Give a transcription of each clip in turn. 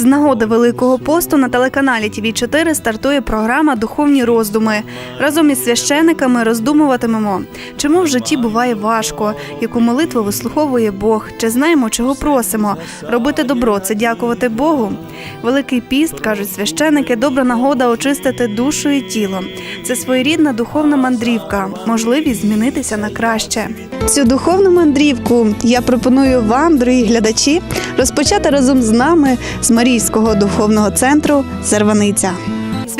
З нагоди Великого посту на телеканалі тв 4 стартує програма Духовні роздуми. Разом із священиками роздумуватимемо, чому в житті буває важко, яку молитву вислуховує Бог, чи знаємо, чого просимо. Робити добро це дякувати Богу. Великий піст, кажуть священики, добра нагода очистити душу і тіло. Це своєрідна духовна мандрівка, можливість змінитися на краще. Цю духовну мандрівку я пропоную вам, дорогі глядачі, розпочати разом з нами з Марійського духовного центру Зарваниця.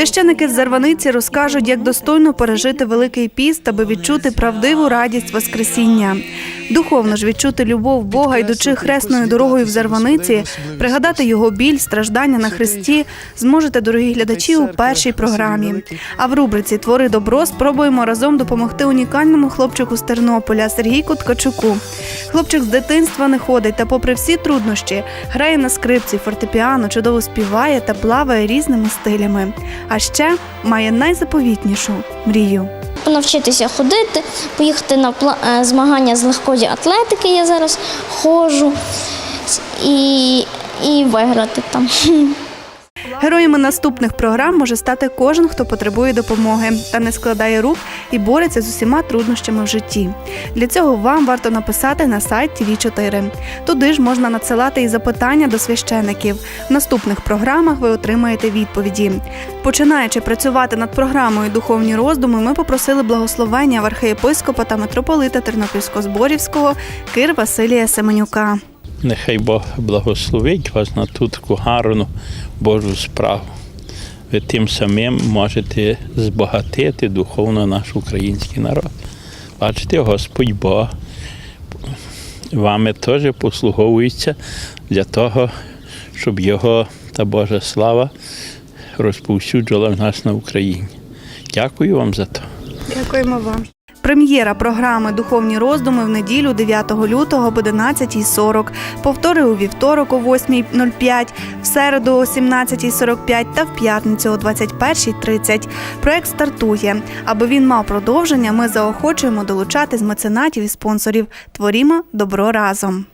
Священики з Зарваниці розкажуть, як достойно пережити Великий піст, аби відчути правдиву радість Воскресіння. Духовно ж відчути любов Бога, йдучи хресною дорогою в Зарваниці, пригадати його біль, страждання на Христі, зможете, дорогі глядачі, у першій програмі. А в рубриці Твори добро спробуємо разом допомогти унікальному хлопчику з Тернополя Сергійку Ткачуку. Хлопчик з дитинства не ходить та, попри всі труднощі, грає на скрипці, фортепіано, чудово співає та плаває різними стилями. А ще має найзаповітнішу мрію. Навчитися ходити, поїхати на е, змагання з легкої атлетики. Я зараз ходжу і, і виграти там. Героями наступних програм може стати кожен, хто потребує допомоги та не складає рук і бореться з усіма труднощами в житті. Для цього вам варто написати на сайт tv 4 Туди ж можна надсилати і запитання до священиків. В наступних програмах ви отримаєте відповіді. Починаючи працювати над програмою Духовні роздуми, ми попросили благословення в архієпископа та митрополита Тернопільсько-Зборівського Кир Василія Семенюка. Нехай Бог благословить вас на ту таку гарну Божу справу. Ви тим самим можете збагатити духовно наш український народ. Бачите, Господь Бог вами теж послуговується для того, щоб його та Божа слава розповсюджувала в нас на Україні. Дякую вам за це. Дякуємо вам. Прем'єра програми Духовні роздуми в неділю 9 лютого об 11.40, повтори у вівторок о 8.05, в середу о 17.45 та в п'ятницю о 21.30. Проект стартує. Аби він мав продовження, ми заохочуємо долучати з меценатів і спонсорів. Творімо добро разом.